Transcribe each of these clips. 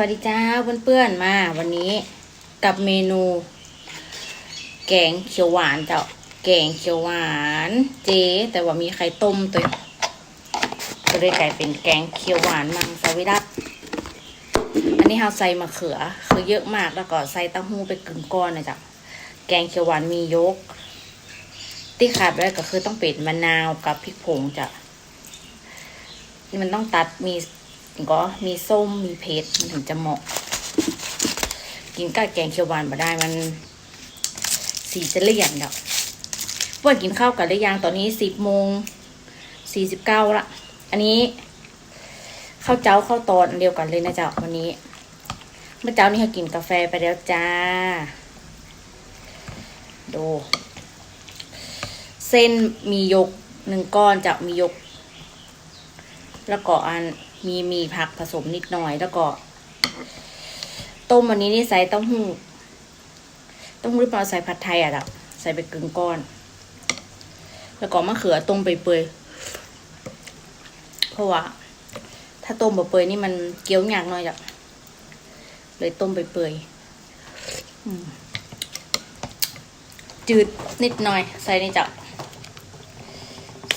วัสดีจ้าเพื่อนๆมา วันนี้กับเมนู แกงเขียวหวานเจ้าแกงเขียวหวาน เจ๊แต่ว่ามีไข่ต้มตัวก็เลยกลายเป็นแกงเขียวหวานมังสวิรัตอันนี้เราใส่มะเขือคือเยอะมากแล้วก็ใส่เต้าหู้ไปกึ่งก้อนนะจ๊ะแกงเขียวหวานมียก ที่ขาดไว้ก็คือต้องเป็นมะนาวกับพริกผงจ้ะนี่มันต้องตัดมี ก็มีส้มมีเพชรมันถึงจะเหมาะ กินกับแกงเขียวหวานมาได้มัน สีจะเลี่ยนดอกว่ากินข้าวกันหรือยังตอนนี้สิบโมงสี่สิบเก้าละอันนี้ข้าวเจ้าข้าวตอนอันเดียวกันเลยนะจ๊ะวันนี้ เมื่อเจ้านี่เขากินกาแฟไปแล้วจ้า ดู เส้นมียกหนึ่งก้อนจะมียก แล้วก็อัน มีมีผักผสมนิดหน่อยแล้วก็ ต้มวันนี้นี่ใส่เต้าหู้เต้าหู้ที่เราใส่ผัดไทยอะดับใส่ไปกึ่งก้อน แล้วก็มะเขือต้มไปเปื่อยเพราะว่าถ้าต้มแบบเปื่อยนี่มันเกี๊ยวยากหน่อยจ้ะเลยต้มไปเปื่อยจืดนิดหน่อย ใส่นี่จ้ะ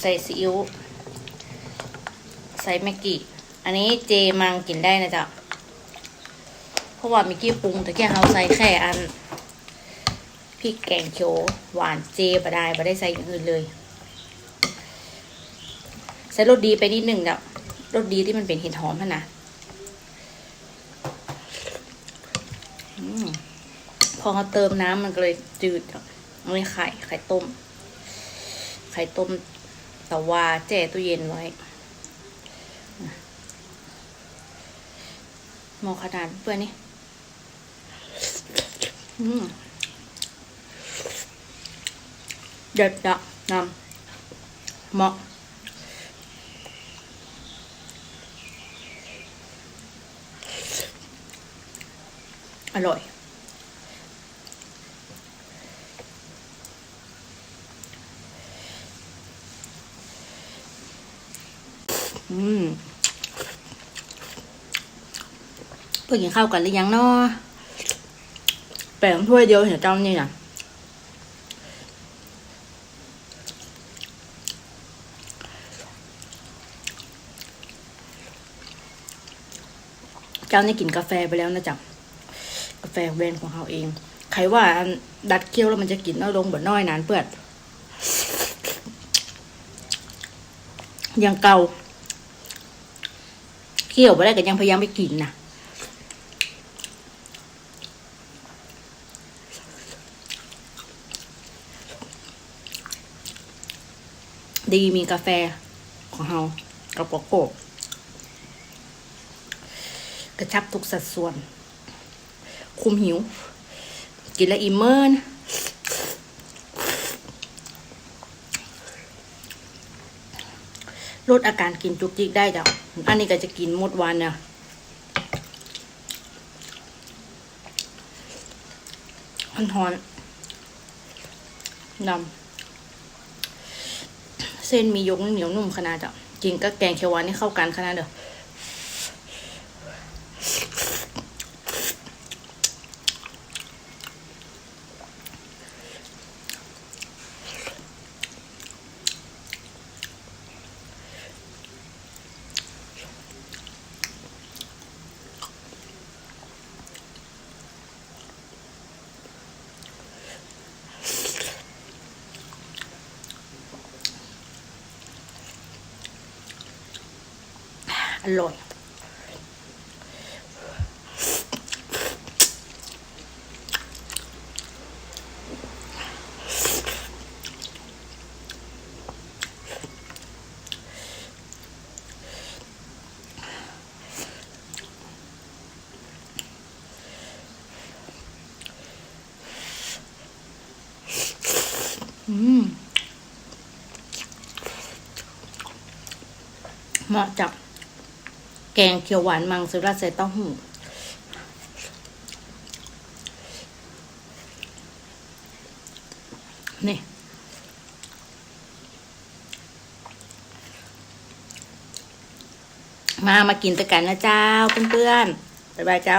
ใส่ซีอิ๊วใส่แม็กกี้ อันนี้เจมังกินได้นะจ๊ะ เพราะว่ามิกกี้ปรุงแต่แค่เขาใส่แค่อันพริกแกงเขียวหวานเจบะได้บะได้ใส่อย่างอื่นเลย ใส่รสดีไปนิดหนึ่งจ้ะรสดีที่มันเป็นเห็ดหอมพะนะพอเขาเติมน้ำมันก็เลยจืดจ้ะเอาไว้ไข่ไข่ต้ม ไข่ต้มแต่ว่าแจ่ตู้เย็นไว้ หมอขนาดเพื่อนนี่เด็ดอะนำเหมาะอร่อยอืม เพื่อกินข้าวกันหรือยังเนาะแป่งถ้วยเดียวเห็นเจ้านี่นะเจ้านี่กินกาแฟไปแล้วนะจ๊ะกาแฟแบรนด์ของเขาเอง ใครว่าดัดเคี้ยวแล้วมันจะกินเอาลงแบบน้อยนานเปื่อนยังเกาเคี้ยวไปได้ก็ยังพยายามไปกินนะ ดีมีกาแฟของเรากับโกโก้กระชับทุกสัดส่วน คุมหิว กินแล้วอิ่มเมินลดอาการกินจุกจิกได้จ้ะอันนี้ก็จะกินหมดวันเนี่ยหอนๆนำ เส้นมียกเหนียวนุ่มขนาดจ้ะกินก็แกงเขียวหวานนี่เข้ากันขนาดเด้อ อร่อยอืมเหมาะจับแกงเขียวหวานมังสวิรัตใส่เต้าหู้นี่มามากินตะกันนะเจ้าเพื่อนๆบ๊ายบายเจ้า